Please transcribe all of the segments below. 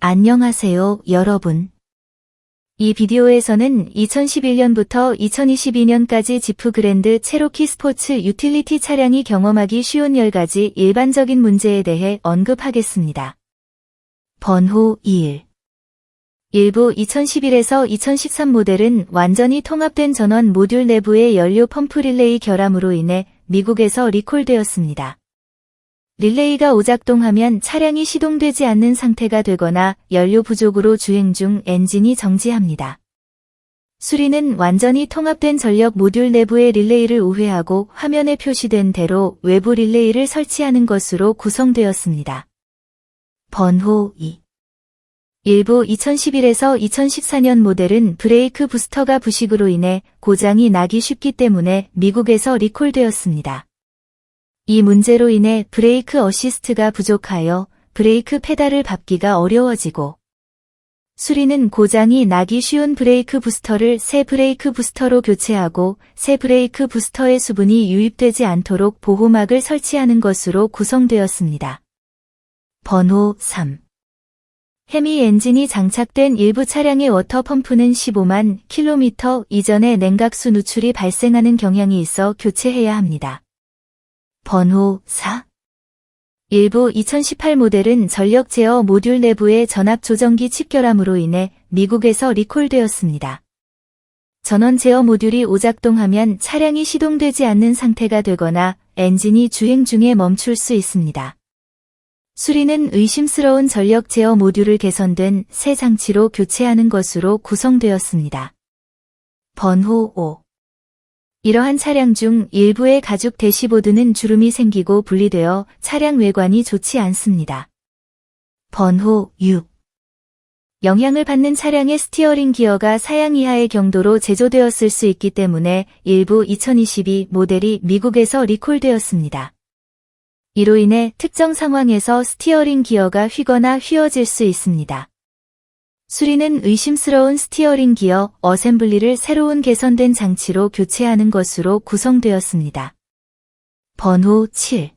안녕하세요, 여러분. 이 비디오에서는 2011년부터 2022년까지 지프 그랜드 체로키 스포츠 유틸리티 차량이 경험하기 쉬운 10가지 일반적인 문제에 대해 언급하겠습니다. 번호 2일 일부 2011에서 2013 모델은 완전히 통합된 전원 모듈 내부의 연료 펌프 릴레이 결함으로 인해 미국에서 리콜되었습니다. 릴레이가 오작동하면 차량이 시동되지 않는 상태가 되거나 연료 부족으로 주행 중 엔진이 정지합니다. 수리는 완전히 통합된 전력 모듈 내부의 릴레이를 우회하고 화면에 표시된 대로 외부 릴레이를 설치하는 것으로 구성되었습니다. 번호 2 일부 2011에서 2014년 모델은 브레이크 부스터가 부식으로 인해 고장이 나기 쉽기 때문에 미국에서 리콜되었습니다. 이 문제로 인해 브레이크 어시스트가 부족하여 브레이크 페달을 밟기가 어려워지고 수리는 고장이 나기 쉬운 브레이크 부스터를 새 브레이크 부스터로 교체하고 새 브레이크 부스터의 수분이 유입되지 않도록 보호막을 설치하는 것으로 구성되었습니다. 번호 3 해미 엔진이 장착된 일부 차량의 워터펌프는 15만 킬로미터 이전에 냉각수 누출이 발생하는 경향이 있어 교체해야 합니다. 번호 4 일부 2018 모델은 전력 제어 모듈 내부의 전압 조정기 칩 결함으로 인해 미국에서 리콜되었습니다. 전원 제어 모듈이 오작동하면 차량이 시동되지 않는 상태가 되거나 엔진이 주행 중에 멈출 수 있습니다. 수리는 의심스러운 전력 제어 모듈을 개선된 새 장치로 교체하는 것으로 구성되었습니다. 번호 5 이러한 차량 중 일부의 가죽 대시보드는 주름이 생기고 분리되어 차량 외관이 좋지 않습니다. 번호 6 영향을 받는 차량의 스티어링 기어가 사양 이하의 경도로 제조되었을 수 있기 때문에 일부 2022 모델이 미국에서 리콜되었습니다. 이로 인해 특정 상황에서 스티어링 기어가 휘거나 휘어질 수 있습니다. 수리는 의심스러운 스티어링 기어 어셈블리를 새로운 개선된 장치로 교체하는 것으로 구성되었습니다. 번호 7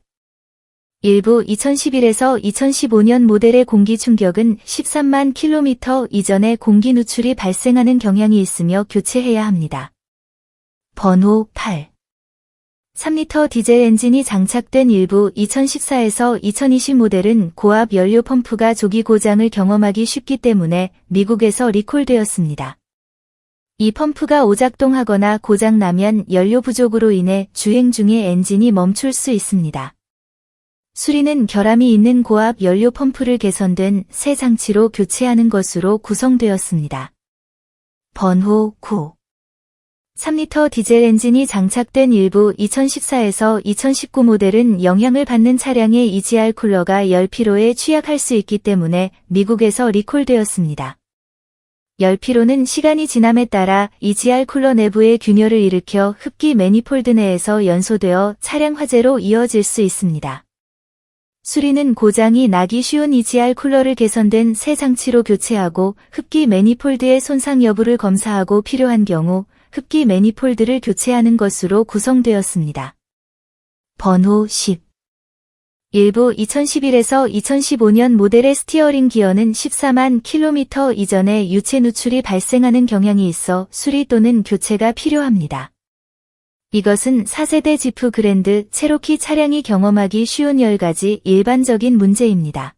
일부 2011에서 2015년 모델의 공기 충격은 13만 킬로미터 이전에 공기 누출이 발생하는 경향이 있으며 교체해야 합니다. 번호 8 3리터 디젤 엔진이 장착된 일부 2014에서 2020 모델은 고압 연료 펌프가 조기 고장을 경험하기 쉽기 때문에 미국에서 리콜되었습니다. 이 펌프가 오작동하거나 고장나면 연료 부족으로 인해 주행 중에 엔진이 멈출 수 있습니다. 수리는 결함이 있는 고압 연료 펌프를 개선된 새 장치로 교체하는 것으로 구성되었습니다. 번호 9 3리터 디젤 엔진이 장착된 일부 2014에서 2019 모델은 영향을 받는 차량의 EGR 쿨러가 열 피로에 취약할 수 있기 때문에 미국에서 리콜되었습니다. 열 피로는 시간이 지남에 따라 EGR 쿨러 내부의 균열을 일으켜 흡기 매니폴드 내에서 연소되어 차량 화재로 이어질 수 있습니다. 수리는 고장이 나기 쉬운 EGR 쿨러를 개선된 새 장치로 교체하고 흡기 매니폴드의 손상 여부를 검사하고 필요한 경우 흡기 매니폴드를 교체하는 것으로 구성되었습니다. 번호 10 일부 2011에서 2015년 모델의 스티어링 기어는 14만 킬로미터 이전에 유체 누출이 발생하는 경향이 있어 수리 또는 교체가 필요합니다. 이것은 4세대 지프 그랜드 체로키 차량이 경험하기 쉬운 10가지 일반적인 문제입니다.